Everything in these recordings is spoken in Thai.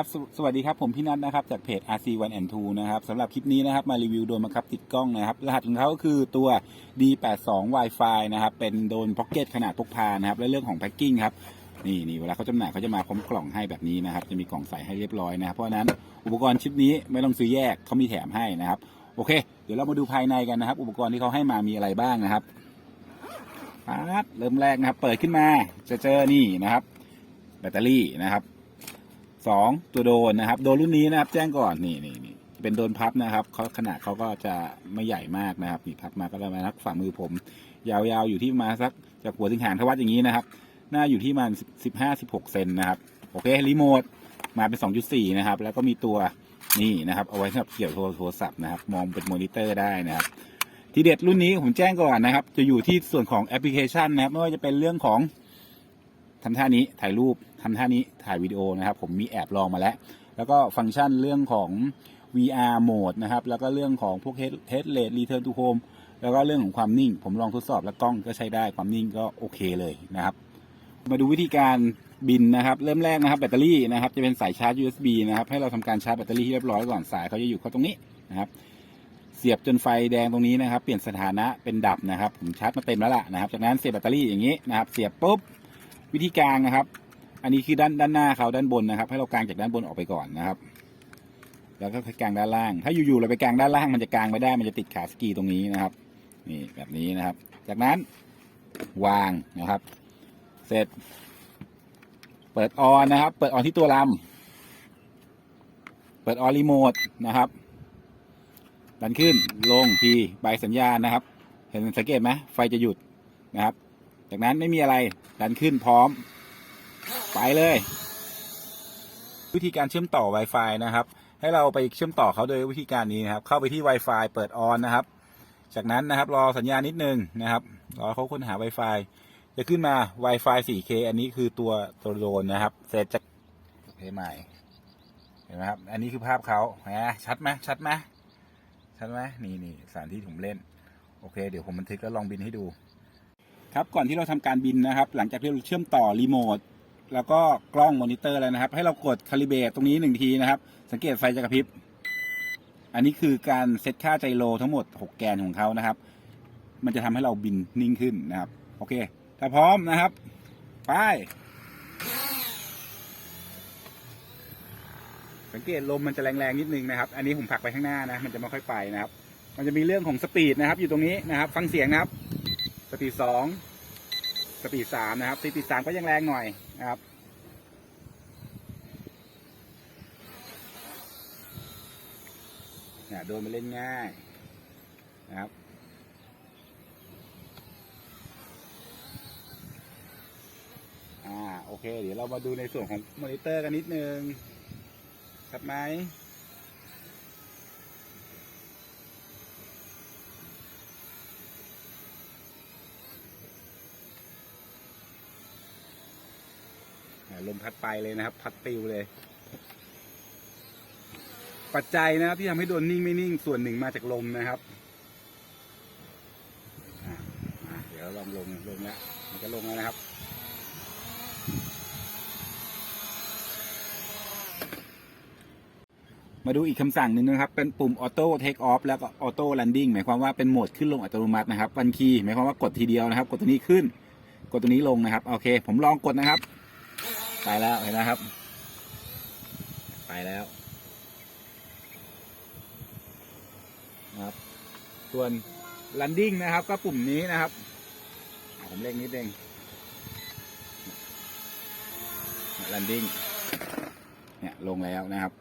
ครับสวสวัสดีครับผมพี่นัทนะครับจากเพจ RC1 and 2นะครับสำหรับคลิปนี้นะครับมารีวิวโดรนบังคับติดกล้องนะครับ รหัสของเขาก็คือตัว D82 Wi-Fi นะครับ เป็นโดรนพ็อกเก็ตขนาดพกพานะครับ และเรื่องของแพ็คกิ้งครับนี่นี่เวลาเขาจำหน่ายเขาจะมาพร้อมกล่องให้แบบนี้นะครับ จะมีกล่องใส่ให้เรียบร้อยนะครับเพราะฉะนั้นอุปกรณ์ชิ้นนี้ไม่ต้องซื้อแยกเขามีแถมให้นะครับ โอเค เดี๋ยวเรามาดูภายในกันนะครับ อุปกรณ์ที่เขาให้มามีอะไรบ้างนะครับปั๊บเริ่มแรกนะครับ เปิดขึ้นมาจะเจอนี่นะครับ แบตเตอรี่นะครับ สองตัวโดนนะครับ โดนรุ่นนี้นะครับ แจ้งก่อนนี่นี่นี่เป็นโดนพับนะครับเขาขนาดเขาก็จะไม่ใหญ่มากนะครับนี่พับมาก็ประมาณนักฝ่ามือผม ยาวๆอยู่ที่มาสักจากหัวถึงหางทวัดอย่างนี้นะครับ หน้าอยู่ที่ประมันสิบห้าสิบหกเซนนะครับ โอเครีโมทมาเป็นสองจุดสี่นะครับ แล้วก็มีตัวนี่นะครับ เอาไว้สำหรับเกี่ยวโทรศัพท์นะครับ มองเป็นมอนิเตอร์ได้นะครับ ทีเด็ดรุ่นนี้ผมแจ้งก่อนนะครับ จะอยู่ที่ส่วนของแอปพลิเคชันนะครับ ไม่ว่าจะเป็นเรื่องของ ทำท่านี้ถ่ายรูปทำท่านี้ถ่ายวิดีโอนะครับ ผมมีแอบลองมาแล้ว แล้วก็ฟังก์ชันเรื่องของ VR โหมดนะครับ แล้วก็เรื่องของพวก head head rate return to home แล้วก็เรื่องของความนิ่ง ผมลองทดสอบแล้วกล้องก็ใช้ได้ความนิ่งก็โอเคเลยนะครับ มาดูวิธีการบินนะครับ เริ่มแรกนะครับแบตเตอรี่นะครับจะเป็นสายชาร์จ USB นะครับ ให้เราทำการชาร์จแบตเตอรี่ให้เรียบร้อยก่อนสายเขาจะอยู่เขาตรงนี้นะครับ เสียบจนไฟแดงตรงนี้นะครับ เปลี่ยนสถานะเป็นดับนะครับ ผมชาร์จมาเต็มแล้วล่ะนะครับ จากนั้นเสียบแบตเตอรี่อย่างนี้นะครับ เสียบปุ๊บ วิธีกลางนะครับ อันนี้คือด้านด้านหน้าเขาด้านบนนะครับ ให้เรากางจากด้านบนออกไปก่อนนะครับ แล้วก็ค่อยกางด้านล่าง ถ้าอยู่ๆเราไปกางด้านล่างมันจะกางไม่ได้มันจะติดขาสกีตรงนี้นะครับ นี่แบบนี้นะครับ จากนั้นวางนะครับ เสร็จ เปิดออนนะครับ เปิดออนที่ตัวลำเปิดออนรีโมทนะครับดันขึ้นลงทีใบสัญญาณนะครับ เห็นสังเกตไหมไฟจะหยุดนะครับ จากนั้นไม่มีอะไรดันขึ้นพร้อม ไปเลย วิธีการเชื่อมต่อ Wi-Fi นะครับ ให้เราไปเชื่อมต่อเขาโดยวิธีการนี้นะครับ เข้าไปที่ Wi-Fi เปิดออนนะครับ จากนั้นนะครับรอสัญญาณนิดนึงนะครับรอเขาค้นหา Wi-Fi จะขึ้นมา Wi-Fi 4K อันนี้คือตัวตัวโดรนนะครับ เสร็จจากเพย์ใหม่เห็นไหมครับ อันนี้คือภาพเขาแหมชัดไหมชัดไหมชัดไหมนี่นี่สถานที่ผมเล่น โอเค เดี๋ยวผมบันทึกแล้วลองบินให้ดู ครับก่อนที่เราทำการบินนะครับ หลังจากที่เราเชื่อมต่อรีโมทแล้วก็กล้องมอนิเตอร์แล้วนะครับ ให้เรากดคาลิเบตตรงนี้หนึ่งทีนะครับ สังเกตไฟจะกระพริบ อันนี้คือการเซตค่าไจโรทั้งหมด 6 แกนของเขานะครับ มันจะทำให้เราบินนิ่งขึ้นนะครับ โอเค ถ้าพร้อมนะครับ ไป สังเกตลมมันจะแรงๆนิดนึงนะครับ อันนี้ผมผลักไปข้างหน้านะ มันจะไม่ค่อยไปนะครับ มันจะมีเรื่องของสปีดนะครับ อยู่ตรงนี้นะครับ ฟังเสียงนะครับ สปีดสองสปีดสามนะครับสปีดสามก็ยังแรงหน่อยนะครับเนี่ยโดนมาเล่นง่ายนะครับอ่าโอเค เดี๋ยวเรามาดูในส่วนของมอนิเตอร์กันนิดนึงชัดไหม ลมพัดไปเลยนะครับ พัดปิวเลย ปัจจัยนะครับที่ทำให้โดนนิ่งไม่นิ่งส่วนหนึ่งมาจากลมนะครับเดี๋ยวลองลงลงแล้วมันจะลงแล้วนะครับมาดูอีกคำสั่งหนึ่งนะครับ เป็นปุ่มออโต้เทคออฟแล้วก็ออโต้แลนดิ้งหมายความว่าเป็นโหมดขึ้นลงอัตโนมัตินะครับวันคีย์หมายความว่ากดทีเดียวนะครับ กดตัวนี้ขึ้น กดตัวนี้ลงนะครับ โอเค ผมลองกดนะครับ ไปแล้วเห็นนะครับ ไปแล้วนะครับ ส่วน landing นะครับ ก็ปุ่มนี้นะครับผมเล็กนิดเอง landing เนี่ยลงแล้วนะครับ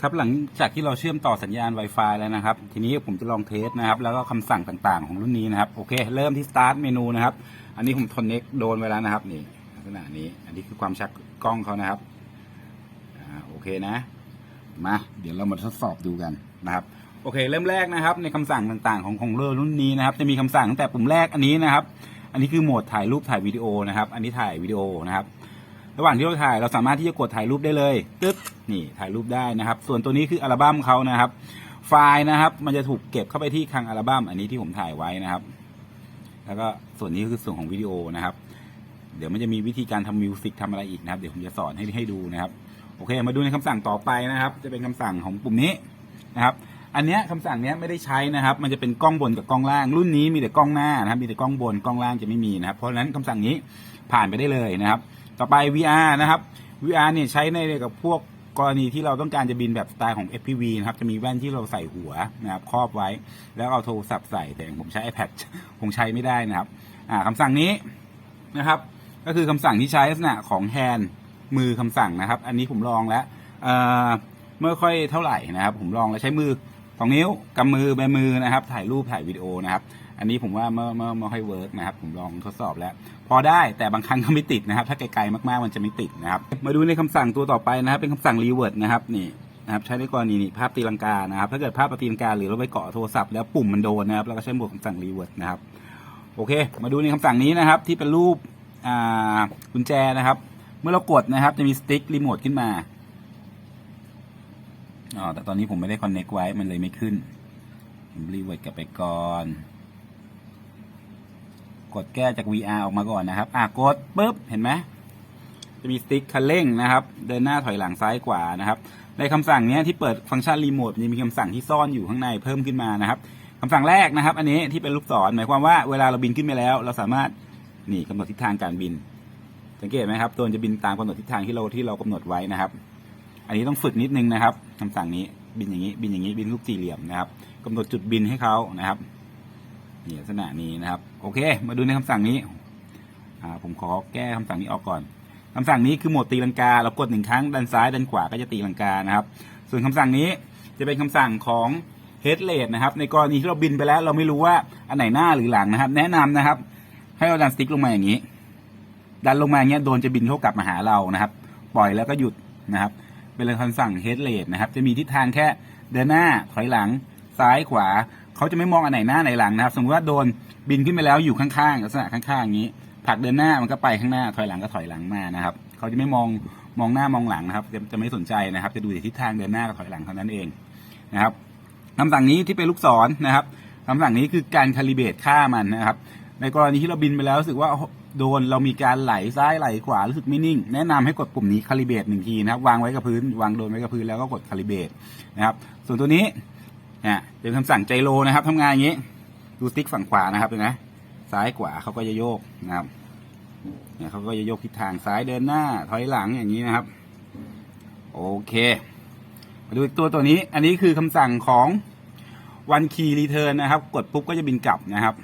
ครับหลังจากที่เราเชื่อมต่อสัญญาณ Wi-Fi แล้วนะครับ ทีนี้ผมจะลองเทสนะครับ แล้วก็คำสั่งต่างๆ ของรุ่นนี้นะครับ โอเค เริ่มที่ start เมนูนะครับ อันนี้ผมทนเน็กโดนไว้แล้วนะครับนี่ ษณะนี้ อันนี้คือความชักกล้องเขานะครับอ่าโอเคนะมาเดี๋ยวเรามาทดสอบดูกันนะครับ โอเค เริ่มแรกนะครับ ในคำสั่งต่างๆ ของของเรือรุ่นนี้นะครับ จะมีคำสั่งตั้งแต่ปุ่มแรกอันนี้นะครับ อันนี้คือโหมดถ่ายรูปถ่ายวิดีโอนะครับ อันนี้ถ่ายวิดีโอนะครับ ระหว่างที่เราถ่ายเราสามารถที่จะกดถ่ายรูปได้เลยตึ๊บนี่ถ่ายรูปได้นะครับ ส่วนตัวนี้คืออัลบั้มเขานะครับ ไฟล์นะครับ มันจะถูกเก็บเข้าไปที่คลังอัลบั้มอันนี้ที่ผมถ่ายไว้นะครับ แล้วก็ส่วนนี้คือส่วนของวิดีโอนะครับ เดี๋ยวมันจะมีวิธีการทำมิวสิกทำอะไรอีกนะครับ เดี๋ยวผมจะสอนให้ให้ดูนะครับ โอเค มาดูในคำสั่งต่อไปนะครับ จะเป็นคำสั่งของปุ่มนี้นะครับ อันเนี้ยคำสั่งเนี้ยไม่ได้ใช้นะครับ มันจะเป็นกล้องบนกับกล้องล่าง รุ่นนี้มีแต่กล้องหน้านะครับ มีแต่กล้องบนกล้องล่างจะไม่มีนะครับ เพราะฉะนั้นคำสั่งนี้ผ่านไปได้เลยนะครับ ต่อไป VR นะครับ VR เนี่ยใช้ในกับพวกกรณีที่เราต้องการจะบินแบบสไตล์ของ FPV นะครับ จะมีแว่นที่เราใส่หัวนะครับครอบไว้ แล้วเอาโทรศัพท์ใส่แต่ผมใช้ iPad คงใช้ไม่ได้นะครับ อ่าคำสั่งนี้นะครับ ก็คือคำสั่งที่ใช้ลักษณะของแฮนด์มือคำสั่งนะครับ อันนี้ผมลองแล้วเอ่อไม่ค่อยเท่าไหร่นะครับ ผมลองแล้วใช้มือสองนิ้วกำมือแบมือนะครับ ถ่ายรูปถ่ายวิดีโอนะครับ อันนี้ผมว่าเมื่อเมื่อไม่ค่อยเวิร์กนะครับ ผมลองทดสอบแล้ว พอได้แต่บางครั้งก็ไม่ติดนะครับ ถ้าไกลๆมากๆมันจะไม่ติดนะครับ มาดูในคำสั่งตัวต่อไปนะครับ เป็นคำสั่งรีเวิร์ดนะครับนี่นะครับใช้ในกรณีนี่ภาพตีลังกานะครับ ถ้าเกิดภาพตีลังกาหรือเราไปเกาะโทรศัพท์แล้วปุ่มมันโดนนะครับเราก็ใช้บวกคำสั่งรีเวิร์ดนะครับ โอเค มาดูในคำสั่งนี้นะครับ ที่เป็นรูป กุญแจนะครับ เมื่อเรากดนะครับ จะมีสติ๊กรีโมทขึ้นมาอ๋อแต่ตอนนี้ผมไม่ได้คอนเน็กไว้มันเลยไม่ขึ้น ผมรีเวิร์ดกลับไปก่อน กดแก้จาก VR ออกมาก่อนนะครับ อะกดปุ๊บ เห็นไหมจะมีสติ๊กคันเร่งนะครับ เดินหน้าถอยหลังซ้ายขวานะครับ ในคำสั่งนี้ที่เปิดฟังก์ชันรีโมทมันจะมีคำสั่งที่ซ่อนอยู่ข้างในเพิ่มขึ้นมานะครับคำสั่งแรกนะครับ อันนี้ที่เป็นลูกศรหมายความว่าเวลาเราบินขึ้นไปแล้ว เราสามารถ นี่กำหนดทิศทางการบิน สังเกตไหมครับตัวจะบินตามกำหนดทิศทางที่เราที่เรากำหนดไว้นะครับ อันนี้ต้องฝึกนิดนึงนะครับคำสั่งนี้บินอย่างนี้บินอย่างนี้บินรูปสี่เหลี่ยมนะครับกำหนดจุดบินให้เขานะครับนี่ลักษณะนี้นะครับ โอเค มาดูในคำสั่งนี้ผมขอแก้คำสั่งนี้ออกก่อนคำสั่งนี้คือโหมดตีลังกาเรากดหนึ่งครั้งด้านซ้ายด้านขวาก็จะตีลังกานะครับ ส่วนคำสั่งนี้จะเป็นคำสั่งของ head rate นะครับ ในกรณีที่เราบินไปแล้ว เราไม่รู้ว่าอันไหนหน้าหรือหลังนะครับ แนะนำนะครับ ให้เราดันสติ๊กลงมาอย่างนี้ ดันลงมาอย่างเงี้ยโดนจะบินเข้ากลับมาหาเรานะครับ ปล่อยแล้วก็หยุดนะครับ เป็นคำสั่ง head rate นะครับ จะมีทิศทางแค่เดินหน้าถอยหลังซ้ายขวา เขาจะไม่มองอันไหนหน้าไหนหลังนะครับ สมมติว่าโดนบินขึ้นไปแล้วอยู่ข้างๆลักษณะข้างๆอย่างนี้ผลักเดินหน้ามันก็ไปข้างหน้าถอยหลังก็ถอยหลังมานะครับ เขาจะไม่มองมองหน้ามองหลังนะครับ จะจะไม่สนใจนะครับ จะดูแต่ทิศทางเดินหน้ากับถอยหลังเท่านั้นเองนะครับคำสั่งนี้ที่เป็นลูกศรนะครับคำสั่งนี้คือการคาลิเบตค่ามันนะครับ ในกรณีที่เราบินไปแล้วรู้สึกว่าโดนเรามีการไหลซ้ายไหลขวารู้สึกไม่นิ่ง แนะนำให้กดปุ่มนี้คาลิเบตหนึ่งทีนะครับ วางไว้กับพื้น วางโดนไว้กับพื้นแล้วก็กดคาลิเบตนะครับ ส่วนตัวนี้เนี่ยเป็นคำสั่งไจโรนะครับทำงานอย่างนี้ ดูสติ๊กฝั่งขวานะครับเห็นไหมซ้ายขวาเขาก็จะโยกนะครับเนี่ยเขาก็จะโยกทิศทางซ้ายเดินหน้า ถอยหลังอย่างนี้นะครับ โอเค มาดูอีกตัวตัวนี้ อันนี้คือคำสั่งของ one key return นะครับ กดปุ๊บก็จะบินกลับนะครับ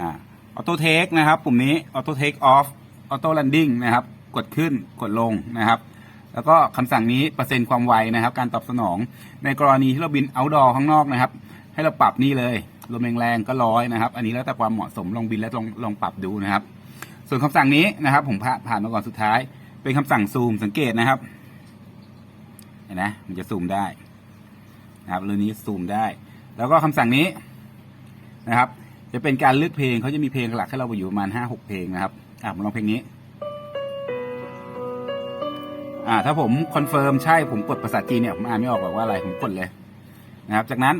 อ่าออโต้เทคนะครับปุ่มนี้ออโต้เทคออฟออโต้แลนดิ้งนะครับกดขึ้นกดลงนะครับ แล้วก็คำสั่งนี้เปอร์เซ็นต์ความไวนะครับ การตอบสนอง ในกรณีที่เราบิน outdoor ข้างนอกนะครับ ให้เราปรับนี่เลยลมแรงๆก็ร้อยนะครับ อันนี้แล้วแต่ความเหมาะสมลองบินแล้วลองลองปรับดูนะครับ ส่วนคำสั่งนี้นะครับ ผมผ่าผ่านมาก่อนสุดท้าย เป็นคำสั่งซูมสังเกตนะครับเห็นไหมมันจะซูมได้นะครับเรื่องนี้ซูมได้ แล้วก็คำสั่งนี้นะครับ จะเป็นการเลือกเพลงเขาจะมีเพลงหลักให้เราอยู่ประมาณห้าหกเพลงนะครับอะผมลองเพลงนี้ อ่า ถ้าผมคอนเฟิร์มใช่ผมกดภาษาจีนเนี่ยผมอ่านไม่ออกหรอกว่าอะไรผมกดเลยนะครับ จากนั้น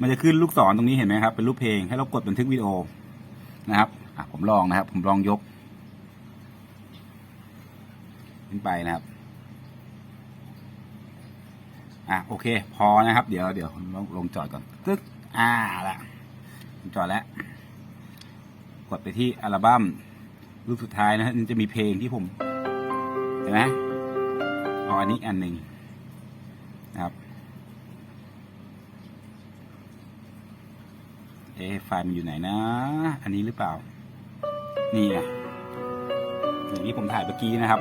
มันจะขึ้นลูกศรตรงนี้เห็นไหมครับ เป็นรูปเพลงให้เรากดบันทึกวิดีโอนะครับอะผมลองนะครับ ผมลองยกขึ้นไปนะครับอะโอเค พอนะครับ เดี๋ยวเดี๋ยวลงลงจอดก่อนตึ๊กอ่าละ จอดแล้ว กดไปที่อัลบั้มรูปสุดท้ายนะฮะมันจะมีเพลงที่ผมเห็นไหมเอาอันนี้อันหนึ่งนะครับเอไฟล์มันอยู่ไหนนะ อันนี้หรือเปล่า นี่ไงอย่างที่ผมถ่ายเมื่อกี้นะครับ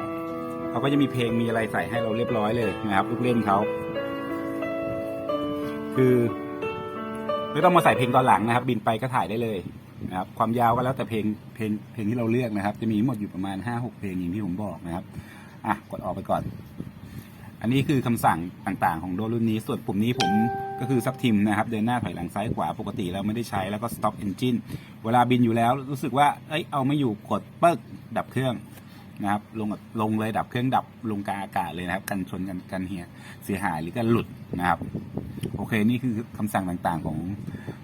เขาก็จะมีเพลงมีอะไรใส่ให้เราเรียบร้อยเลยนะครับลูกเล่นเขาคือ ไม่ต้องมาใส่เพลงตอนหลังนะครับ บินไปก็ถ่ายได้เลยนะครับ ความยาวก็แล้วแต่เพลงเพลงเพลงที่เราเลือกนะครับ จะมีหมดอยู่ประมาณห้าหกเพลงอย่างที่ผมบอกนะครับอะกดออกไปก่อน อันนี้คือคำสั่งต่างๆ ของโดรนรุ่นนี้ ส่วนปุ่มนี้ผมก็คือซับทิมนะครับ เดินหน้าถอยหลังซ้ายขวาปกติแล้วไม่ได้ใช้แล้วก็ stop engine เวลาบินอยู่แล้วรู้สึกว่าเอ้ยเอาไม่อยู่กดเปึ๊กดับเครื่องนะครับลงลงเลยดับเครื่องดับลงกลางอากาศเลยนะครับ กันชนกันกันเหียเสียหายหรือกันหลุดนะครับ โอเคนี่คือคำสั่งต่างๆของ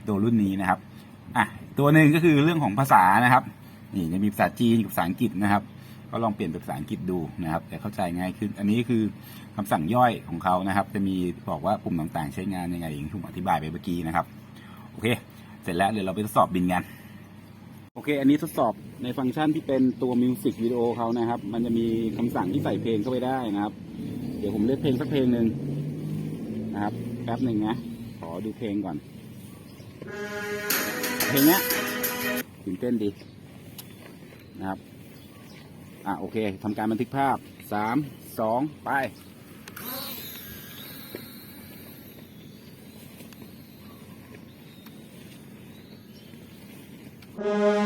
ตัวรุ่นนี้นะครับอะตัวหนึ่งก็คือเรื่องของภาษานะครับนี่จะมีภาษาจีนกับภาษาอังกฤษนะครับ ก็ลองเปลี่ยนเป็นภาษาอังกฤษดูนะครับจะเข้าใจง่ายขึ้น อันนี้คือคำสั่งย่อยของเขานะครับ จะมีบอกว่าปุ่มต่างๆ ใช้งานยังไงอย่างที่ผมอธิบายไปเมื่อกี้นะครับโอเค เสร็จแล้วเดี๋ยวเราไปทดสอบบินกันโอเค อันนี้ทดสอบในฟังก์ชันที่เป็นตัวมิวสิกวิดีโอเขานะครับ มันจะมีคำสั่งที่ใส่เพลงเข้าไปได้นะครับ เดี๋ยวผมเลือกเพลงสักเพลงหนึ่งนะครับ แป๊บหนึ่งนะ ขอดูเพลงก่อน เพลงเนี้ยตื่นเต้นดีนะครับ อะโอเคทำการบันทึกภาพสามสองไป Thank